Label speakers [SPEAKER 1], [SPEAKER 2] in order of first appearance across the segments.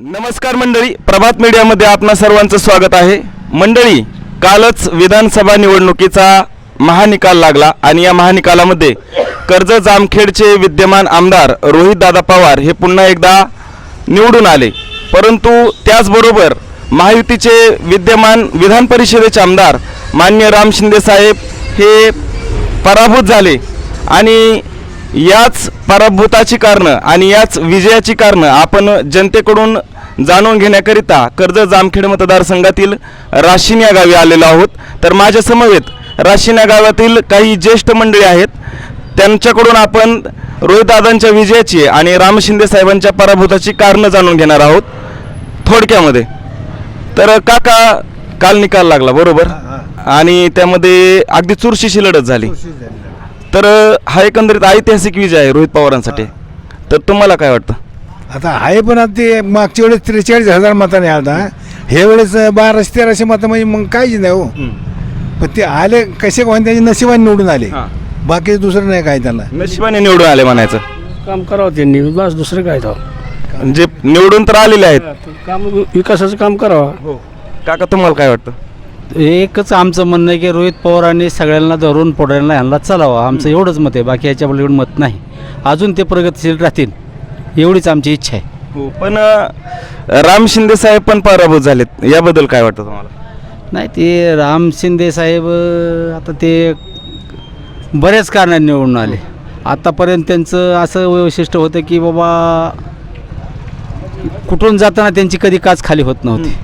[SPEAKER 1] नमस्कार मंडळी प्रभात मीडियामध्ये आपणा सर्वांचं स्वागत आहे. मंडळी कालच विधानसभा निवडणुकीचा महानिकाल लागला आणि या महानिकालामध्ये कर्ज जामखेडचे विद्यमान आमदार रोहितदादा पवार हे पुन्हा एकदा निवडून आले. परंतु त्याचबरोबर महायुतीचे विद्यमान विधान परिषदेचे आमदार मान्य राम शिंदे साहेब हे पराभूत झाले आणि याच पराभूताची कारणं आणि याच विजयाची कारणं आपण जनतेकडून जाणून घेण्याकरिता कर्ज जामखेड मतदारसंघातील राशीन या गावी आलेलो आहोत. तर माझ्या समवेत राशीन या गावातील काही ज्येष्ठ मंडळी आहेत. त्यांच्याकडून आपण रोहितदादांच्या विजयाची आणि राम शिंदे साहेबांच्या पराभूताची कारणं जाणून घेणार आहोत. थोडक्यामध्ये. तर काका काल निकाल लागला बरोबर? आणि त्यामध्ये अगदी चुरशीची लढत झाली. तर हा एकंदरीत ऐतिहासिक विजय आहे रोहित पवारांसाठी. तर तुम्हाला काय वाटतं?
[SPEAKER 2] आता आहे पण आता ते मागच्या वेळेस त्रेचाळीस हजार मताने आलता हे. वेळेस बाराशे तेराशे मतं म्हणजे मग काहीच नाही हो. पण ते आले कसे कोण त्याची नशिबाने निवडून आले.
[SPEAKER 1] हां.
[SPEAKER 2] बाकी दुसरं नाही काय त्यांना.
[SPEAKER 1] नशिबाने निवडून आले म्हणायचं.
[SPEAKER 3] काम करावं त्यांनी बस दुसरं काय तर.
[SPEAKER 1] जे निवडून तर आलेले आहेत.
[SPEAKER 3] काम विकासाचं काम करावं.
[SPEAKER 1] हो. काका तुम्हाला काय वाटतं?
[SPEAKER 4] एकच आमचं म्हणणं आहे की रोहित पवारांनी सगळ्यांना धरून पोटायला ह्यांना चालावं. आमचं एवढंच मत आहे. बाकी याच्या एवढं मत नाही. अजून ते प्रगतशील राहतील. एवढीच आमची इच्छा आहे.
[SPEAKER 1] हो पण अं, राम शिंदे साहेब पण पराभूत झालेत. याबद्दल काय वाटतं तुम्हाला?
[SPEAKER 4] नाही ते राम शिंदे साहेब अं, आता ते बऱ्याच कारणाने निवडून आले. आत्तापर्यंत त्यांचं असं वैशिष्ट्य होतं की बाबा कुठून जाताना त्यांची कधी काच खाली होत नव्हती.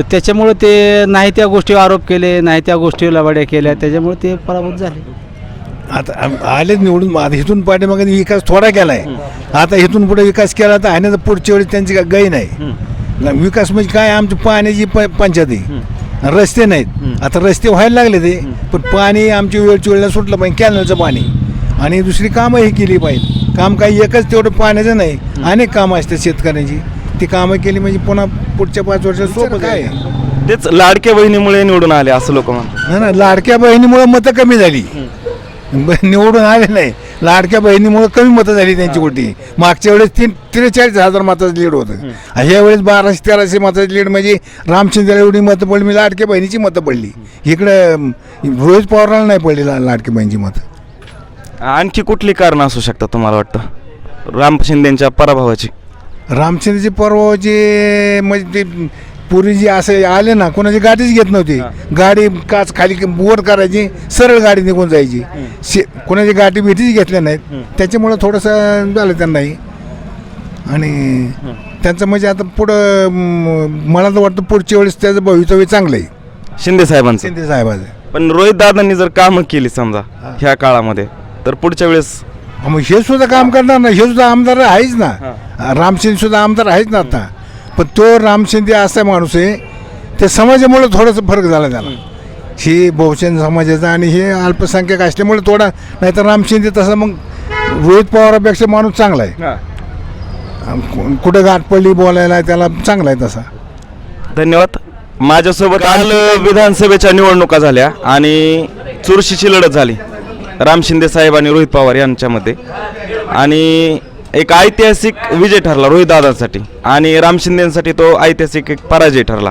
[SPEAKER 4] तर त्याच्यामुळे ते नाही त्या गोष्टीवर आरोप केले नाही त्या गोष्टीवर लवाड्या केल्या त्याच्यामुळे ते पराभूत झाले.
[SPEAKER 2] आता आम- आलेच निवडून आता इथून पाठीमागे विकास थोडा केला आहे आता इथून पुढे विकास केला तर तर पुढच्या वेळेस त्यांची काय गै नाही. ना विकास म्हणजे काय? आमची पाण्याची प पंचायत आहे. रस्ते नाहीत. आता रस्ते व्हायला लागले ते पण पाणी आमची वेळच्या वेळेला सुटलं पाहिजे कॅनलचं पाणी. आणि दुसरी कामं ही केली पाहिजे काम काही एकच तेवढं पाण्याचं नाही. अनेक कामं असतात शेतकऱ्यांची. ती कामं केली म्हणजे पुन्हा पुढच्या पाच वर्षात सोपं काय?
[SPEAKER 1] तेच लाडक्या बहिणीमुळे निवडून आले असं लोक म्हणतात.
[SPEAKER 2] नाही ना लाडक्या बहिणीमुळे मतं कमी झाली. ब- निवडून आले नाही. लाडक्या बहिणीमुळे कमी मतं झाली त्यांची कुठे मागच्या वेळेस तीन त्रेचाळीस हजार मताचं लीड होतं. ह्या वेळेस बाराशे तेराशे मताचं लीड म्हणजे रामचंद्र एवढी मतं पडली मी लाडक्या बहिणीची मतं पडली. इकडं अं, रोहित पवाराला नाही पडली ला- लाडक्या बहिणीची मतं.
[SPEAKER 1] आणखी कुठली कारणं असू शकतात तुम्हाला वाटतं? राम शिंदेच्या पराभवाची.
[SPEAKER 2] रामचंद्रची पर्वाचे म्हणजे ते पूर्वी जे असे आले ना कोणाची गाडीच घेत नव्हती. गाडी काच खाली वर करायची सरळ गाडी निघून जायची. शे कोणाची गाठी भेटीच घेतल्या नाहीत त्याच्यामुळं थोडंसं झालं त्यांनाही. आणि त्यांचं म्हणजे आता पुढं म, मला तर वाटतं पुढच्या वेळेस त्याचं भवितव्य चांगलं आहे
[SPEAKER 1] शिंदे साहेबांचं.
[SPEAKER 2] शिंदे साहेबाचं.
[SPEAKER 1] पण रोहित दादांनी जर कामं केली समजा ह्या काळामध्ये तर पुढच्या वेळेस
[SPEAKER 2] मग हे सुद्धा काम करणार ना हे सुद्धा आमदार आहेच ना. रामशिंदे सुद्धा आमदार आहेच ना आता. पण तो रामशिंदे असा माणूस आहे ते समाजामुळे थोडंसं फरक झाला त्याला. ही बहुजन समाजाचा आणि हे अल्पसंख्याक असल्यामुळे थोडा नाही तर रामशिंदे तसा मग रोहित पवारापेक्षा माणूस चांगला आहे. कु- कुठं गाठ पडली बोलायला त्याला चांगला आहे तसा.
[SPEAKER 1] धन्यवाद. माझ्यासोबत काल विधानसभेच्या निवडणुका झाल्या आणि चुरशीची लढत झाली. राम शिंदे साहेब आणि रोहित पवार यांच्यामध्ये. आणि एक ऐतिहासिक विजय ठरला रोहित दादांसाठी आणि राम शिंदेसाठी तो ऐतिहासिक एक पराजय ठरला.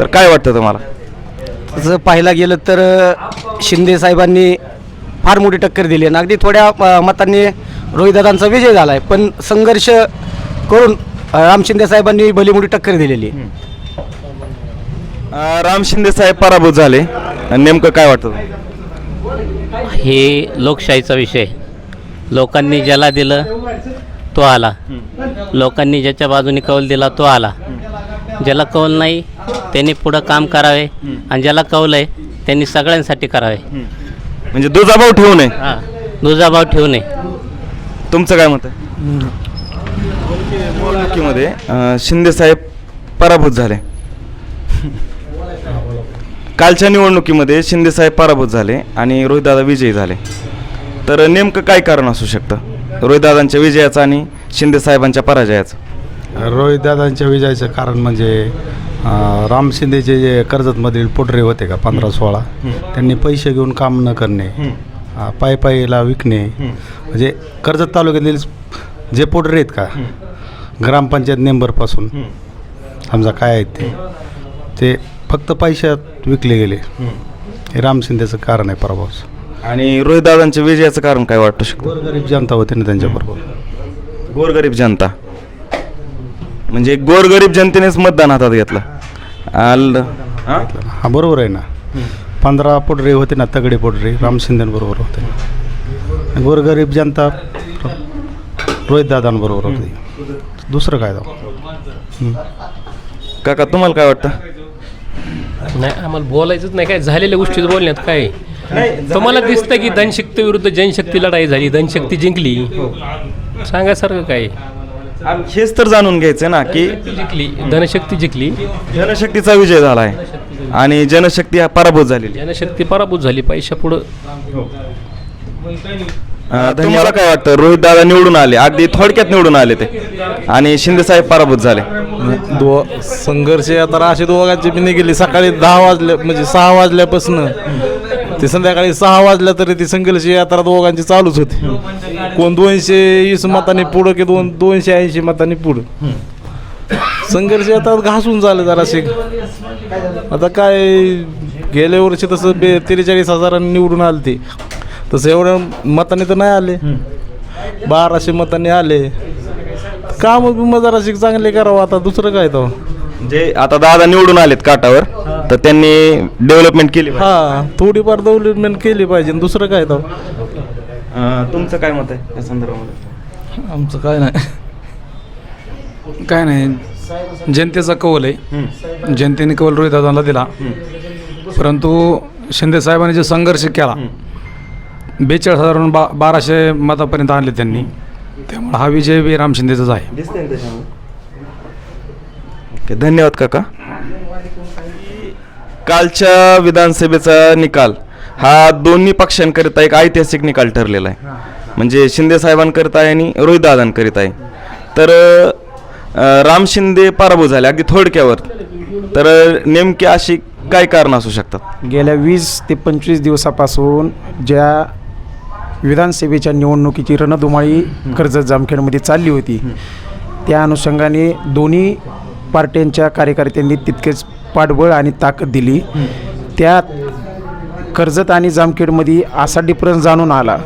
[SPEAKER 1] तर काय वाटतं तुम्हाला?
[SPEAKER 3] तसं पाहायला गेलं तर शिंदे साहेबांनी फार मोठी टक्कर दिली आणि अगदी थोड्या अ, मतांनी रोहितदादांचा विजय झाला आहे पण संघर्ष करून अ, राम शिंदे साहेबांनी भली मोठी टक्कर दिलेली. आहे
[SPEAKER 1] अं, राम शिंदे साहेब पराभूत झाले. आणि नेमकं काय वाटतं तुम्हाला?
[SPEAKER 5] हे लोकशाहीचा विषय. लोकांनी ज्याला दिलं तो आला. लोकांनी ज्याच्या बाजूने कौल दिला तो आला. ज्याला कौल नाही त्यांनी पुढं काम करावे. आणि ज्याला कौल आहे त्यांनी सगळ्यांसाठी करावे.
[SPEAKER 1] म्हणजे दुजाभाव ठेवू नये.
[SPEAKER 5] हां दुजाभाव ठेवू नये.
[SPEAKER 1] तुमचं काय मत आहे? निवडणुकीमध्ये अं, शिंदे साहेब पराभूत झाले. कालच्या निवडणुकीमध्ये शिंदे साहेब पराभूत झाले आणि रोहितदादा विजयी झाले. तर नेमकं काय कारण असू शकतं? रोहितदादांच्या विजयाचं आणि शिंदे साहेबांच्या पराजयाचं.
[SPEAKER 6] रोहितदादांच्या विजयाचं कारण म्हणजे अं, राम शिंदेचे जे कर्जतमधील पोटरे होते का पंधरा सोळा त्यांनी पैसे घेऊन काम न करणे अं, पायी पायीला विकणे म्हणजे कर्जत तालुक्यातील जे पोटरे आहेत का ग्रामपंचायत मेंबरपासून समजा काय आहेत ते ते फक्त पैशात विकले गेले. हे राम शिंदेचं कारण आहे पराभवाचं.
[SPEAKER 1] आणि रोहितदादांच्या विजयाचं कारण काय वाटू शकतं?
[SPEAKER 6] गोरगरीब जनता होती ना त्यांच्याबरोबर.
[SPEAKER 1] गोरगरीब जनता. म्हणजे गोरगरीब जनतेनेच मतदान हातात घेतलं. आल हा?
[SPEAKER 6] हा बरोबर आहे ना. पंधरा पोटरे होते ना तगडे पोटरे. राम शिंदेबरोबर होते. गोरगरीब जनता रोहितदादांबरोबर होती. दुसरं काय दाव
[SPEAKER 1] काका तुम्हाला काय वाटतं?
[SPEAKER 7] नाही आम्हाला बोलायचंच नाही. काय झालेल्या गोष्टी बोलण्यात काय? तुम्हाला दिसतं की धनशक्ती विरुद्ध जनशक्ती लढाई झाली धनशक्ती जिंकली. सांगासारखं काय?
[SPEAKER 1] आम- हेच तर जाणून घ्यायचं ना की
[SPEAKER 7] जिंकली धनशक्ती जिंकली.
[SPEAKER 1] जनशक्तीचा विजय झाला आहे आणि जनशक्ती हा पराभूत झालेली आहे.
[SPEAKER 7] जनशक्ती पराभूत झाली पैशा पुढं.
[SPEAKER 1] अं, तुम्हाला काय वाटतं? रोहित दादा निवडून आले अगदी थोडक्यात निवडून आले ते. आणि शिंदे साहेब पराभूत झाले.
[SPEAKER 8] दो संघर्ष आता असे दोघांची मी गेली सकाळी दहा वाजल्या म्हणजे सहा वाजल्यापासून. ते संध्याकाळी सहा वाजल्या तरी ती संघर्ष यात्रा दोघांची चालूच होती. कोण दोनशे वीस मतांनी पुढं की दोन दोनशे ऐंशी मतांनी पुढं. संघर्ष आता घासून झालं जरासे. आता काय गेल्या वर्षी तसं बे त्रेचाळीस हजारांनी निवडून आले ते. तसं एवढ्या मतांनी तर नाही आले. बाराशे मतांनी आले. काम बिम जराशी चांगले करावं आता. दुसरं काय तो
[SPEAKER 1] जे आता दादा निवडून आलेत काटावर तर त्यांनी डेव्हलपमेंट केली पाहिजे.
[SPEAKER 8] हा थोडीफार डेव्हलपमेंट केली पाहिजे. दुसरं काय तो
[SPEAKER 1] अं, तुमचं काय मत आहे या संदर्भामध्ये?
[SPEAKER 9] आमचं काय नाही. काय नाही. जनतेचा कौल आहे. जनतेने कौल रोहितदादांना दिला. परंतु शिंदे साहेबांनी जो संघर्ष केला बेचाळीस हजारून बा बाराशे मतापर्यंत आणले त्यांनी. त्यामुळे हा विजय बी राम शिंदेचाच आहे.
[SPEAKER 1] दिसतंय ना त्याच्यामध्ये. ओके धन्यवाद काका. कालच्या विधानसभेचा निकाल हा दोन्ही पक्षांकरिता एक ऐतिहासिक निकाल ठरलेला आहे. म्हणजे शिंदे साहेबांकरिता आहे आणि रोहितदादांकरिता आहे. तर अं, राम शिंदे पराभूत झाले अगदी थोडक्यावर. तर नेमकी अशी काय कारण असू शकतात?
[SPEAKER 3] गेल्या वीस ते पंचवीस दिवसापासून ज्या विधानसभेच्या निवडणुकीची रणधुमाळी कर्जत जामखेडमध्ये चालली होती त्या अनुषंगाने दोन्ही पार्ट्यांच्या कार्यकर्त्यांनी तितकेच पाठबळ आणि ताकद दिली. त्यात कर्जत आणि जामखेडमध्ये असा डिफरन्स जाणून आला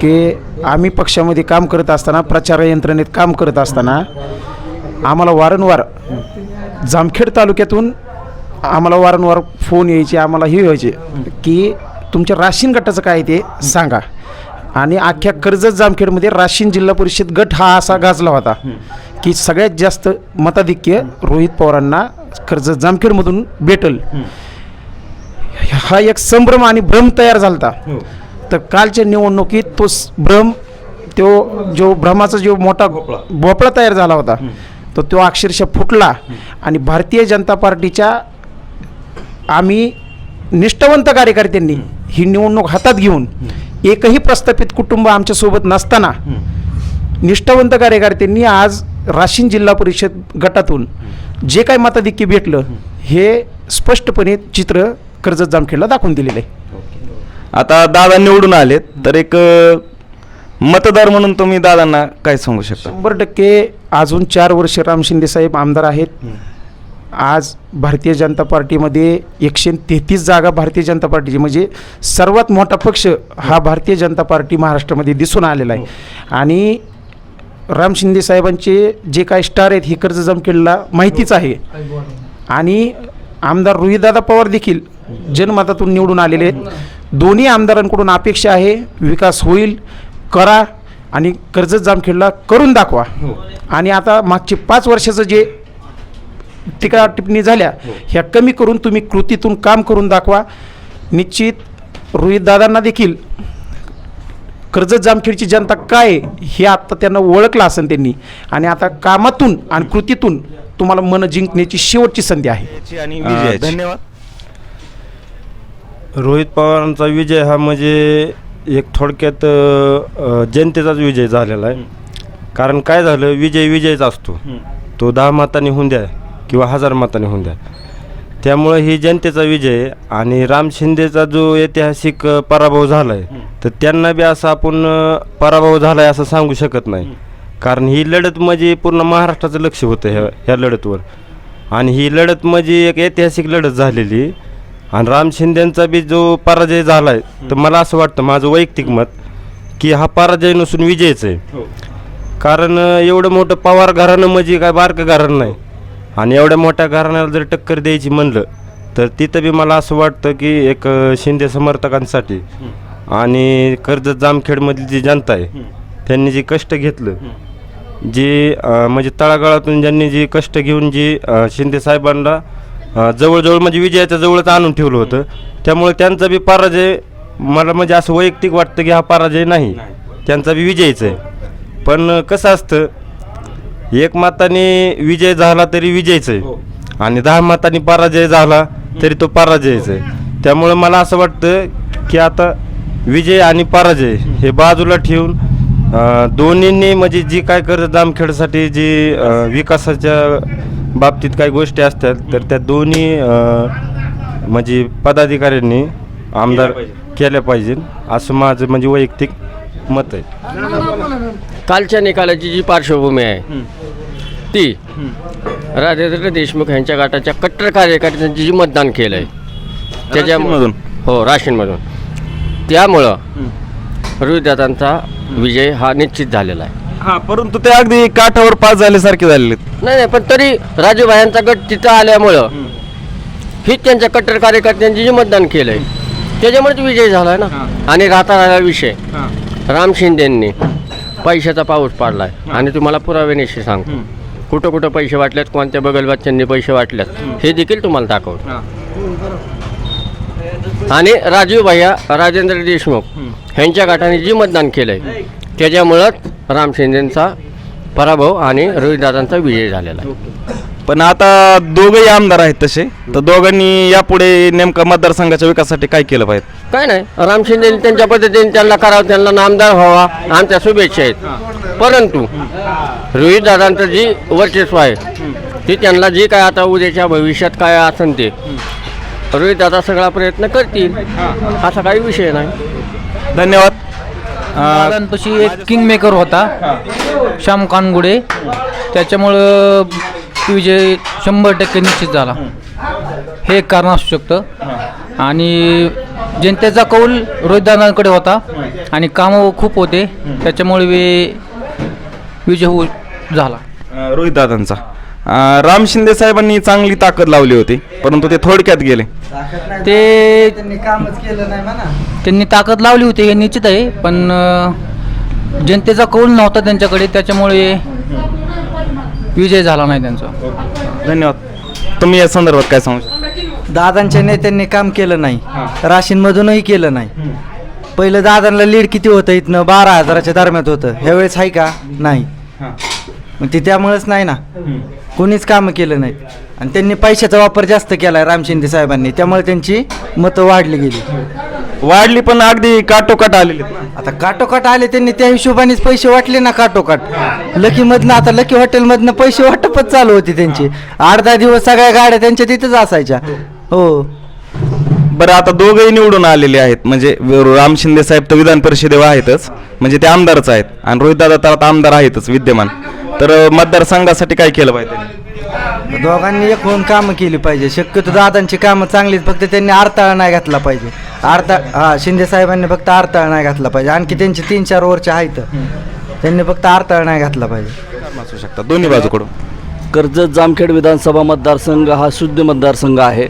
[SPEAKER 3] की आम्ही पक्षामध्ये काम करत असताना प्रचार यंत्रणेत काम करत असताना आम्हाला वारंवार जामखेड तालुक्यातून आम्हाला वारंवार फोन यायचे आम्हाला हे व्हायचे की तुमच्या राशीन गटाचं काय ते सांगा. आणि अख्ख्या कर्जत जामखेडमध्ये राशीन जिल्हा परिषद गट हा असा गाजला होता. की सगळ्यात जास्त मताधिक्य रोहित पवारांना कर्जत जामखेडमधून भेटल. हा एक संभ्रम आणि भ्रम तयार झाला तर कालच्या निवडणुकीत तो भ्रम तो जो भ्रमाचा जो मोठा भोपळा. तयार झाला होता. तर तो अक्षरशः फुटला आणि भारतीय जनता पार्टीच्या आम्ही निष्ठावंत कार्यकर्त्यांनी ही निवडणूक हातात घेऊन एकही प्रस्थापित कुटुंब आमच्यासोबत नसताना निष्ठावंत कार्यकर्त्यांनी आज राशीन जिल्हा परिषद गटातून जे काय मताधिक्य भेटलं हे स्पष्टपणे चित्र कर्जत जामखेडला दाखवून दिलेलं आहे.
[SPEAKER 1] आता दादा निवडून आलेत तर एक मतदार म्हणून तुम्ही दादांना काय सांगू शकता?
[SPEAKER 3] शंभर टक्के अजून चार वर्ष राम शिंदे साहेब आमदार आहेत. आज भारतीय जनता पार्टीमध्ये एकशे तेहतीस जागा भारतीय जनता पार्टीची म्हणजे सर्वात मोठा पक्ष हा भारतीय जनता पार्टी महाराष्ट्रामध्ये दिसून आलेला आहे. आणि राम शिंदे साहेबांचे जे काय स्टार आहेत हे कर्ज जमखेडला माहितीच आहे. आणि आमदार रोहितदादा पवार देखील जनमतातून निवडून आलेले आहेत. दोन्ही आमदारांकडून अपेक्षा आहे विकास होईल करा आणि कर्जत जामखेडला करून दाखवा. आणि आता मागचे पाच वर्षाचं जे टीका टिप्पणी झाल्या. ह्या कमी करून तुम्ही कृतीतून काम करून दाखवा. निश्चित रोहितदादांना देखील कर्जत जामखेडची जनता काय हे आत्ता त्यांना ओळखलं असेल त्यांनी. आणि आता कामातून आणि कृतीतून तुम्हाला मन जिंकण्याची शेवटची संधी आहे.
[SPEAKER 1] आणि.
[SPEAKER 10] धन्यवाद. रोहित पवारांचा विजय हा म्हणजे एक थोडक्यात जनतेचाच विजय झालेला आहे. कारण काय झालं? विजय विजयच असतो. तो दहा मतांनी होऊन द्या. किंवा हजार मतांनी होऊन द्या. त्यामुळे ही जनतेचा विजय. आणि राम शिंदेचा जो ऐतिहासिक पराभव झाला आहे तर त्यांना बी असं आपण पराभव झाला आहे असं सांगू शकत नाही. कारण ही लढत म्हणजे पूर्ण महाराष्ट्राचं लक्ष होतं ह्या ह्या लढतवर. आणि ही लढत म्हणजे एक ऐतिहासिक लढत झालेली. आणि राम शिंदेचा बी जो पराजय झाला आहे तर मला असं वाटतं माझं वैयक्तिक मत की हा पराजय नसून विजयच आहे. कारण अं, एवढं मोठं पवार घराणं म्हणजे काय बारकं घराणं नाही. आणि एवढ्या मोठ्या घराण्याला जर टक्कर द्यायची म्हणलं तर तिथं बी मला असं वाटतं की एक शिंदे समर्थकांसाठी आणि कर्जत जामखेडमधली जी जनता आहे त्यांनी जे कष्ट घेतलं जे म्हणजे तळागाळातून ज्यांनी जे कष्ट घेऊन जी शिंदे साहेबांना जवळजवळ म्हणजे विजयाच्या जवळच आणून ठेवलं होतं त्यामुळे त्यांचा बी पराजय मला म्हणजे असं वैयक्तिक वाटतं की हा पराजय नाही. त्यांचा बी विजयच आहे. पण कसं असतं एक मताने विजय झाला तरी विजयच आहे. आणि दहा मतांनी पराजय झाला तरी तो पराजयच आहे. त्यामुळं मला असं वाटतं की आता विजय आणि पराजय हे बाजूला ठेवून दोन्हींनी म्हणजे जी काय कर्ज जामखेडसाठी जी विकासाच्या बाबतीत काही गोष्टी असतात तर त्या दोन्ही म्हणजे पदाधिकाऱ्यांनी आमदार केल्या पाहिजे. असं माझं म्हणजे वैयक्तिक मत आहे.
[SPEAKER 11] कालच्या निकालाची जी पार्श्वभूमी आहे ती राजेंद्र देशमुख यांच्या गटाच्या कट्टर कार्यकर्त्यांची जी मतदान केलं आहे
[SPEAKER 1] राशीनमधून?
[SPEAKER 11] हो राशीनमधून त्यामुळं रोहितदादांचा विजय हा निश्चित झालेला आहे.
[SPEAKER 1] हा परंतु ते अगदी काठावर पास झाल्यासारखे झालेले.
[SPEAKER 11] नाही नाही पण तरी राजूभायांचा गट तिथं आल्यामुळं हीच त्यांच्या कट्टर कार्यकर्त्यांची जी मतदान केलं आहे त्याच्यामुळेच विजय झाला ना. आणि राहता राहिला विषय. राम शिंदेंनी. पैशाचा पाऊस पाडलाय. आणि तुम्हाला पुराव्यानिशी सांगतो कुठं कुठं पैसे वाटलेत कोणत्या बगलबाच्यांनी पैसे वाटलेत हे देखील तुम्हाला दाखवतो. आणि राजीव भैया राजेंद्र देशमुख ह्यांच्या गटाने जी मतदान केलंय त्याच्यामुळंच राम शिंदेचा पराभव आणि रोहितदादांचा विजय झालेला आहे.
[SPEAKER 1] पण आता दोघंही आमदार आहेत तसे. तर दोघांनी यापुढे नेमका मतदारसंघाच्या विकासासाठी काय केलं पाहिजे?
[SPEAKER 11] काय नाही. राम शिंदे त्यांच्या पद्धतीने त्यांना करावं त्यांना नामदार व्हावा आमच्या शुभेच्छा आहेत. परंतु रोहित दादांचं जी वर्चस्व आहे ती त्यांना जी काय आता उद्याच्या भविष्यात काय असेल ते रोहित दादा सगळा प्रयत्न करतील असा काही विषय नाही.
[SPEAKER 1] धन्यवाद. अं,
[SPEAKER 12] दादांपाशी एक किंग मेकर होता श्याम कानगुडे. त्याच्यामुळं विजय शंभर टक्के निश्चित झाला. हे. एक कारण असू शकतं. आणि जनतेचा कौल रोहितदादांकडे होता आणि कामं खूप होते. त्याच्यामुळे वे विजय होऊ झाला.
[SPEAKER 1] रोहितदादांचा. राम शिंदे साहेबांनी चांगली ताकद लावली होती परंतु ते थोडक्यात गेले.
[SPEAKER 13] ते त्यांनी ताकद लावली होती हे निश्चित आहे. पण जनतेचा कौल नव्हता त्यांच्याकडे त्याच्यामुळे विजय झाला नाही त्यांचा.
[SPEAKER 1] धन्यवाद. तुम्ही या संदर्भात काय सांगू शकता?
[SPEAKER 13] दादांच्या नेत्यांनी काम केलं नाही. राशींमधूनही केलं नाही. पहिलं दादांना लीड किती होतं इथनं बारा हजाराच्या दरम्यान होतं. ह्यावेळेस आहे का? नाही. मग ते त्यामुळेच नाही ना. कोणीच कामं केलं नाहीत. आणि त्यांनी पैशाचा वापर जास्त केला आहे राम शिंदे साहेबांनी. त्यामुळे त्यांची मतं वाढली गेली.
[SPEAKER 1] वाढली पण अगदी काटोकाट आलेली. आहेत ना.
[SPEAKER 13] आता काटोकाट आले त्यांनी त्या हिशोबानेच पैसे वाटले ना काटोकाट. लकीमधनं आता लकी हॉटेलमधनं पैसे वाटपच चालू होती त्यांची. दहा दिवस सगळ्या गाड्या त्यांच्या तिथंच असायच्या. हो.
[SPEAKER 1] बरं आता दोघंही निवडून आलेले आहेत. म्हणजे राम शिंदे साहेब तर विधान परिषदेवर आहेतच. म्हणजे ते आमदारच आहेत. आणि रोहितदादा तर आता आमदार आहेतच विद्यमान. तर अं, मतदारसंघासाठी काय केलं पाहिजे? त्यांनी?
[SPEAKER 13] दोघांनी एक होऊन कामं केली पाहिजे. शक्यतो दादांची कामं चांगलीच फक्त त्यांनी आरताळ नाही घातला पाहिजे. आरता हा शिंदे साहेबांनी फक्त आरताळ नाही घातला पाहिजे. आणखी त्यांचे तीन चार ओव्हरचे आहेत. त्यांनी फक्त आरताळ नाही घातला पाहिजे.
[SPEAKER 1] असू शकतात दोन्ही बाजूकडून.
[SPEAKER 14] कर्जत जामखेड विधानसभा मतदारसंघ हा शुद्ध मतदारसंघ आहे.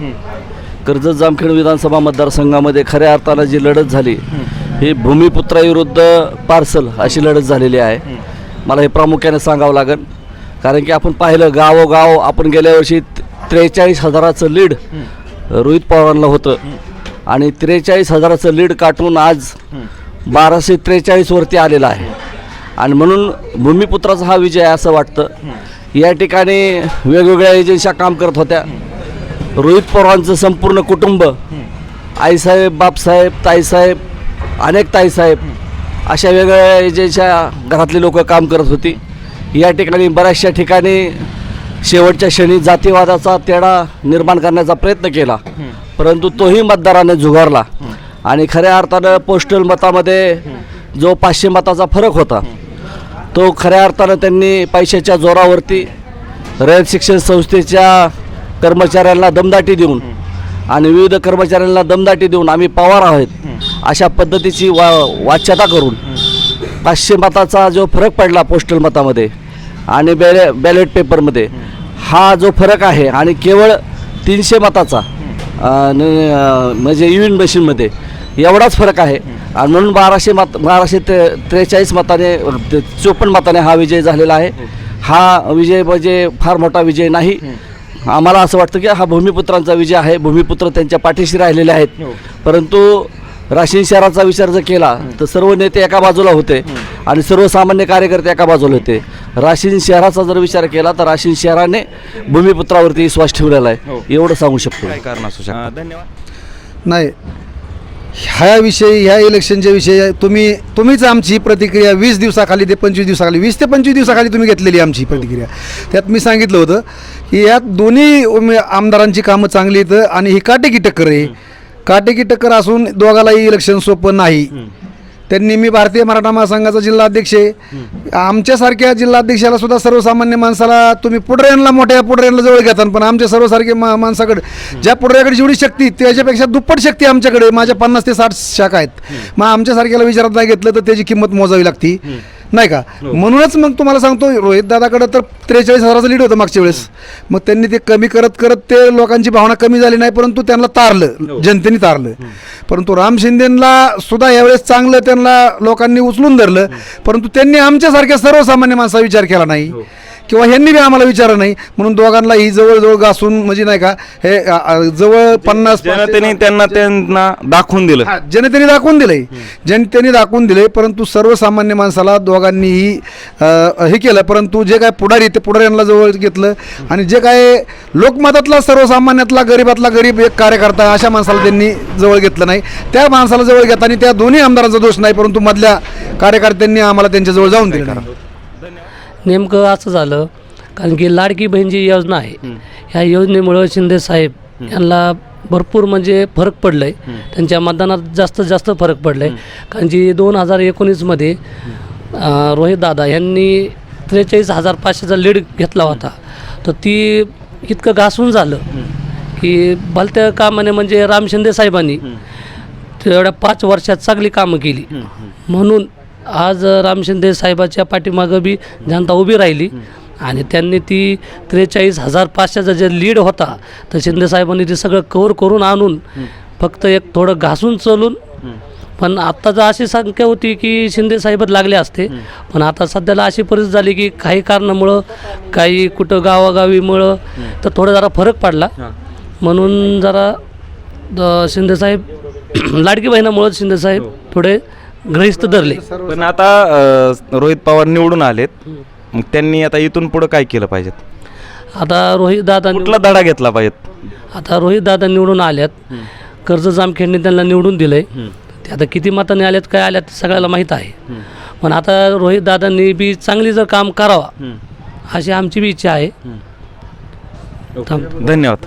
[SPEAKER 14] कर्जत जामखेड विधानसभा मतदारसंघामध्ये खऱ्या अर्थानं जी लढत झाली ही भूमिपुत्राविरुद्ध पार्सल अशी लढत झालेली आहे. मला हे प्रामुख्याने सांगावं लागेल. कारण की आपण पाहिलं गावोगाव आपण गेल्या वर्षी त्रेचाळीस हजाराचं लीड रोहित पवारांना होतं. आणि त्रेचाळीस हजाराचं लीड काटून आज बाराशे त्रेचाळीसवरती आलेला आहे. आणि म्हणून भूमिपुत्राचा हा विजय असं वाटतं. या ठिकाणी वेगवेगळ्या एजन्स्या काम करत होत्या. रोहित पवारांचं संपूर्ण कुटुंब आईसाहेब बापसाहेब ताईसाहेब अनेक ताईसाहेब अशा वेगवेगळ्या एजन्स्या घरातली लोक काम करत होती. या ठिकाणी बऱ्याचशा ठिकाणी शेवटच्या क्षणी जातीवादाचा तेढा निर्माण करण्याचा प्रयत्न केला. परंतु तोही मतदाराने झुगारला. आणि खऱ्या अर्थानं पोस्टल मतामध्ये जो पाचशे मताचा फरक होता तो खऱ्या अर्थानं त्यांनी पैशाच्या जोरावरती रयत शिक्षण संस्थेच्या कर्मचाऱ्यांना दमदाटी देऊन आणि विविध कर्मचाऱ्यांना दमदाटी देऊन आम्ही पवार आहोत अशा पद्धतीची वा वाच्यता करून पाचशे मताचा जो फरक पडला पोस्टल मतामध्ये आणि बॅले बॅलेट पेपरमध्ये हा जो फरक आहे आणि केवळ तीनशे मताचा म्हणजे इव्हिन मशीनमध्ये एवढाच फरक आहे. आणि म्हणून बाराशे मत बाराशे त्रे त्रेचाळीस मताने ते चोपन्न मताने हा विजय झालेला आहे. हा विजय म्हणजे फार मोठा विजय नाही. आम्हाला असं वाटतं की हा भूमिपुत्रांचा विजय आहे. भूमिपुत्र त्यांच्या पाठीशी राहिलेले आहेत. परंतु राशीन शहराचा विचार जर केला तर सर्व नेते एका बाजूला होते. आणि सर्वसामान्य कार्यकर्ते एका बाजूला होते. राशीन शहराचा जर विचार केला तर राशीन शहराने भूमिपुत्रावरती विश्वास ठेवलेला आहे. एवढं सांगू शकतो.
[SPEAKER 1] काय कारण असू शकतं धन्यवाद.
[SPEAKER 15] नाही ह्या विषयी ह्या इलेक्शनच्या विषयी तुम्ही तुम्हीच आमची प्रतिक्रिया वीस दिवसाखाली ते पंचवीस दिवसाखाली वीस ते पंचवीस दिवसाखाली तुम्ही घेतलेली आमची प्रतिक्रिया. त्यात मी सांगितलं होतं की यात दोन्ही उमे- आमदारांची कामं चांगली आहेत आणि ही काटेकी टक्कर आहे. काटेकी टक्कर असून दोघालाही इलेक्शन सोपं नाही. त्यांनी मी भारतीय मराठा महासंघाचा जिल्हाध्यक्ष आहे. आमच्यासारख्या जिल्हाध्यक्षाला सुद्धा सर्वसामान्य माणसाला तुम्ही पुढऱ्यांना मोठ्या पुढऱ्यांना जवळ घेतात पण आमच्या सर्वसारखे मा माणसाकडे ज्या पुढऱ्याकडे जेवढी शक्ती त्याच्यापेक्षा दुप्पट शक्ती आमच्याकडे माझ्या पन्नास ते साठ शाखा आहेत. मग आमच्यासारख्याला विचारात नाही घेतलं तर त्याची किंमत मोजावी लागती. नाही का? म्हणूनच मग तुम्हाला सांगतो रोहित दादाकडे तर त्रेचाळीस हजाराचं लीड होतं मागच्या वेळेस. मग त्यांनी ते कमी करत करत ते लोकांची भावना कमी झाली नाही परंतु त्यांना तारलं जनतेने तारलं. परंतु राम शिंदेला सुद्धा यावेळेस चांगलं त्यांना लोकांनी उचलून धरलं. परंतु त्यांनी आमच्यासारख्या सर्वसामान्य माणसा विचार केला नाही. किंवा ह्यांनी बी आम्हाला विचारलं नाही. म्हणून दोघांना ही जवळजवळ घासून म्हणजे नाही का हे अ, अ, जवळ पन्नास
[SPEAKER 1] जनतेने त्यांना त्यांना दाखवून दिलं.
[SPEAKER 15] हा, जनतेने दाखवून दिलंय. जनतेने दाखवून दिले परंतु सर्वसामान्य माणसाला दोघांनीही अ, हे केलं. परंतु जे काय पुढारी ते पुढाऱ्यांना जवळ घेतलं. आणि जे काय लोकमतातला सर्वसामान्यातला गरीबातला गरीब एक कार्यकर्ता अशा माणसाला त्यांनी जवळ घेतलं नाही. त्या माणसाला जवळ घेताना त्या दोन्ही आमदारांचा दोष नाही परंतु मधल्या कार्यकर्त्यांनी आम्हाला त्यांच्याजवळ जाऊन दिलं नाही.
[SPEAKER 16] नेमकं असं झालं कारण की लाडकी बहीण जी योजना आहे. ह्या योजनेमुळं शिंदे साहेब यांना भरपूर म्हणजे फरक पडलं आहे त्यांच्या मतदानात जास्तीत जास्त फरक पडला आहे कारण की दोन हजार एकोणीसमध्ये रोहित दादा यांनी त्रेचाळीस हजार पाचशेचा लीड घेतला होता. तर ती इतकं घासून झालं की भलत्या कामाने म्हणजे राम शिंदे साहेबांनी तेवढ्या पाच वर्षात चांगली कामं केली. म्हणून आज राम शिंदे साहेबाच्या पाठीमागं बी जनता उभी राहिली. आणि त्यांनी ती त्रेचाळीस हजार पाचशेचा जे लीड होता तर शिंदे साहेबांनी ते सगळं कवर करून आणून फक्त एक थोडं घासून चलून. पण आत्ता जर अशी संख्या होती की शिंदे साहेबच लागले असते पण आता सध्याला अशी परिस्थिती झाली की काही कारणामुळं काही कुठं गावागावीमुळं तर थोडा जरा फरक पडला. म्हणून जरा शिंदेसाहेब लाडकी बहिणामुळं शिंदेसाहेब थोडे ग्रहिस्थ धरले.
[SPEAKER 1] पण आता अ, रोहित पवार निवडून आलेत. मग त्यांनी आता इथून पुढे काय केलं पाहिजे
[SPEAKER 16] आता रोहित दादा
[SPEAKER 1] कुठला धडा घेतला पाहिजे
[SPEAKER 16] आता रोहित दादा निवडून आल्यात कर्ज जामखेडने त्यांना निवडून दिलंय. ते आता किती मताने आल्यात काय आल्यात ते सगळ्याला माहीत आहे. पण आता रोहित दादांनी बी चांगली जर काम करावा अशी आमची बी इच्छा आहे.
[SPEAKER 1] धन्यवाद.